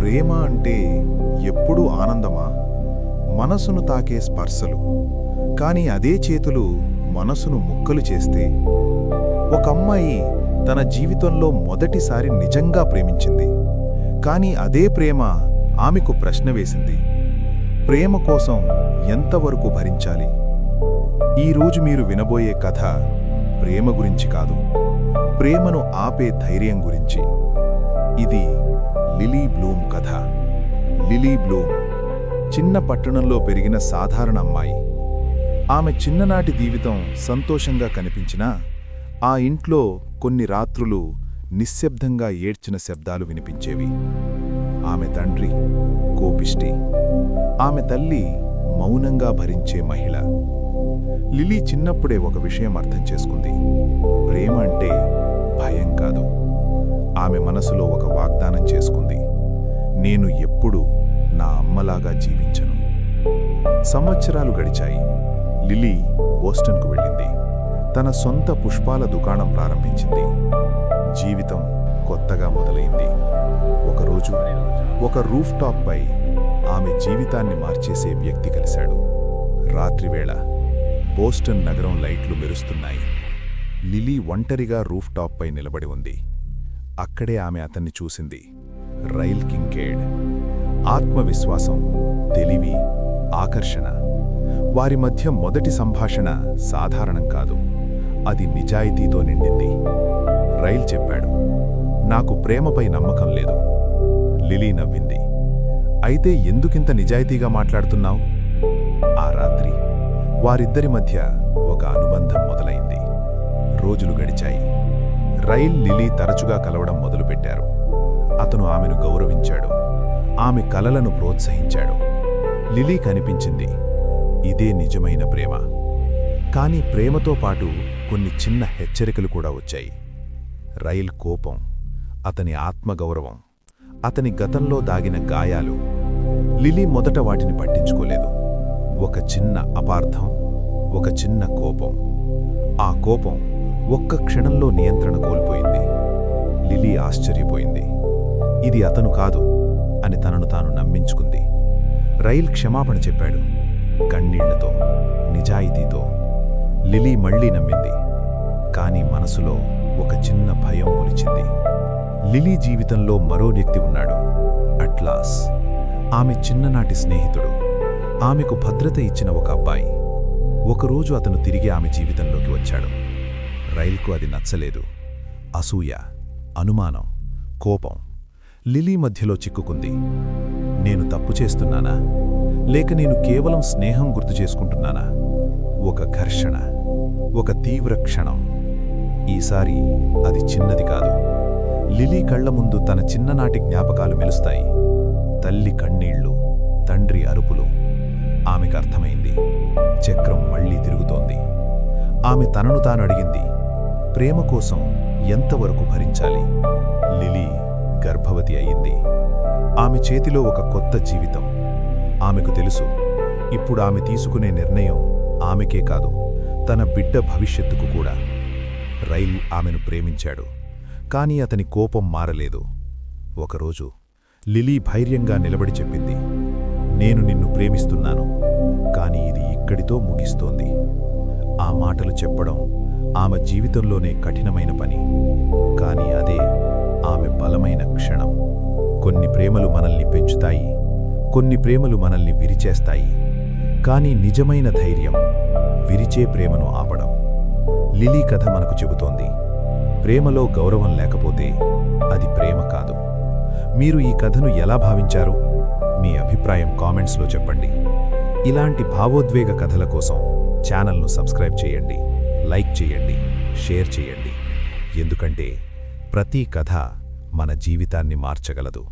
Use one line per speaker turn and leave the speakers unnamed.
ప్రేమ అంటే ఎప్పుడూ ఆనందమా? మనసును తాకే స్పర్శలు. కానీ అదే చేతులు మనసును ముక్కలు చేస్తే ఒక అమ్మాయి తన జీవితంలో మొదటిసారి నిజంగా ప్రేమించింది. కానీ అదే ప్రేమ ఆమెకు ప్రశ్న వేసింది. ప్రేమ కోసం ఎంతవరకు భరించాలి? ఈరోజు మీరు వినబోయే కథ ప్రేమ గురించి కాదు. ప్రేమను ఆపే ధైర్యం గురించి. ఇది లిలీ బ్లూమ్ కథ. లిలీ బ్లూమ్ చిన్న పట్టణంలో పెరిగిన సాధారణ అమ్మాయి. ఆమె చిన్ననాటి జీవితం సంతోషంగా కనిపించినా ఆ ఇంట్లో కొన్ని రాత్రులు నిశ్శబ్దంగా ఏడ్చిన శబ్దాలు వినిపించేవి. ఆమె తండ్రి కోపిష్టి ఆమె తల్లి మౌనంగా భరించే మహిళ. లిలీ చిన్నప్పుడే ఒక విషయం అర్థం చేసుకుంది. ప్రేమ అంటే భయం కాదు. ఆమె మనసులో ఒక వాగ్దానం చేసుకుంది. నేను ఎప్పుడూ నా అమ్మలాగా జీవించను. సంవత్సరాలు గడిచాయి. లిలీ బోస్టన్కు వెళ్ళింది. తన సొంత పుష్పాల దుకాణం ప్రారంభించింది. జీవితం కొత్తగా మొదలైంది. ఒకరోజు ఒక రూఫ్ టాప్ పై ఆమె జీవితాన్ని మార్చేసే వ్యక్తి కలిశాడు. రాత్రివేళ బోస్టన్ నగరం లైట్లు మెరుస్తున్నాయి. లిలీ ఒంటరిగా రూఫ్ టాప్ పై నిలబడి ఉంది. అక్కడే ఆమె అతన్ని చూసింది. Ryle Kincaid. ఆత్మవిశ్వాసం తెలివి ఆకర్షణ. వారి మధ్య మొదటి సంభాషణ సాధారణం కాదు. అది నిజాయితీతో నిండింది. రైల్ చెప్పాడు నాకు ప్రేమపై నమ్మకం లేదు. లిలీ నవ్వింది. అయితే ఎందుకింత నిజాయితీగా మాట్లాడుతున్నావు? ఆ రాత్రి వారిద్దరి మధ్య ఒక అనుబంధం మొదలైంది. రోజులు గడిచాయి. రైల్ లిలీ తరచుగా కలవడం మొదలుపెట్టారు. అతను ఆమెను గౌరవించాడు. ఆమె కలలను ప్రోత్సహించాడు. లిలీ కనిపించింది. ఇదే నిజమైన ప్రేమ. కాని ప్రేమతో పాటు కొన్ని చిన్న హెచ్చరికలు కూడా వచ్చాయి. రైల్ కోపం అతని ఆత్మగౌరవం అతని గతంలో దాగిన గాయాలు. లిలీ మొదట వాటిని పట్టించుకోలేదు. ఒక చిన్న అపార్థం ఒక చిన్న కోపం. ఆ కోపం ఒక్క క్షణంలో నియంత్రణ కోల్పోయింది. లిలీ ఆశ్చర్యపోయింది. ఇది అతను కాదు అని తనను తాను నమ్మించుకుంది. రైల్ క్షమాపణ చెప్పాడు. కన్నీళ్ళతో నిజాయితీతో. లిలీ మళ్ళీ నమ్మింది. కాని మనసులో ఒక చిన్న భయం మొలిచింది లిలీ జీవితంలో మరో వ్యక్తి ఉన్నాడు. అట్లాస్. ఆమె చిన్ననాటి స్నేహితుడు. ఆమెకు భద్రత ఇచ్చిన ఒక అబ్బాయి. ఒకరోజు అతను తిరిగి ఆమె జీవితంలోకి వచ్చాడు. రైల్కు అది నచ్చలేదు. అసూయ అనుమానం కోపం లిలీ మధ్యలో చిక్కుకుంది. నేను తప్పు చేస్తున్నానా? లేక నేను కేవలం స్నేహం గుర్తు చేసుకుంటున్నానా? ఒక ఘర్షణ ఒక తీవ్ర క్షణం. ఈసారి అది చిన్నది కాదు. లిలీ కళ్ళ ముందు తన చిన్ననాటి జ్ఞాపకాలు మెలుస్తాయి. తల్లి కన్నీళ్ళు తండ్రి అరుపులు. ఆమెకు అర్థమైంది చక్రం మళ్ళీ తిరుగుతోంది. ఆమె తనను తాను అడిగింది ప్రేమ కోసం ఎంతవరకు భరించాలి? లిలీ గర్భవతి అయింది. ఆమె చేతిలో ఒక కొత్త జీవితం. ఆమెకు తెలుసు ఇప్పుడు ఆమె తీసుకునే నిర్ణయం ఆమెకే కాదు తన బిడ్డ భవిష్యత్తుకు కూడా. రైల్ ఆమెను ప్రేమించాడు కాని అతని కోపం మారలేదు. ఒకరోజు లిలీ ధైర్యంగా నిలబడి చెప్పింది నేను నిన్ను ప్రేమిస్తున్నాను కాని ఇది ఇక్కడితో ముగిస్తోంది. ఆ మాటలు చెప్పడం ఆమె జీవితంలోనే కఠినమైన పని. కానీ అదే ఆమె బలమైన క్షణం. కొన్ని ప్రేమలు మనల్ని పెంచుతాయి. కొన్ని ప్రేమలు మనల్ని విరిచేస్తాయి. కానీ నిజమైన ధైర్యం విరిచే ప్రేమను ఆపడం. లిలీ కథ మనకు చెబుతోంది. ప్రేమలో గౌరవం లేకపోతే అది ప్రేమ కాదు. మీరు ఈ కథను ఎలా భావించారు? మీ అభిప్రాయం కామెంట్స్లో చెప్పండి. ఇలాంటి భావోద్వేగ కథల కోసం ఛానల్ను సబ్స్క్రైబ్ చేయండి. లైక్ చేయండి షేర్ చేయండి. ఎందుకంటే ప్రతి కథ మన జీవితాన్ని మార్చగలదు.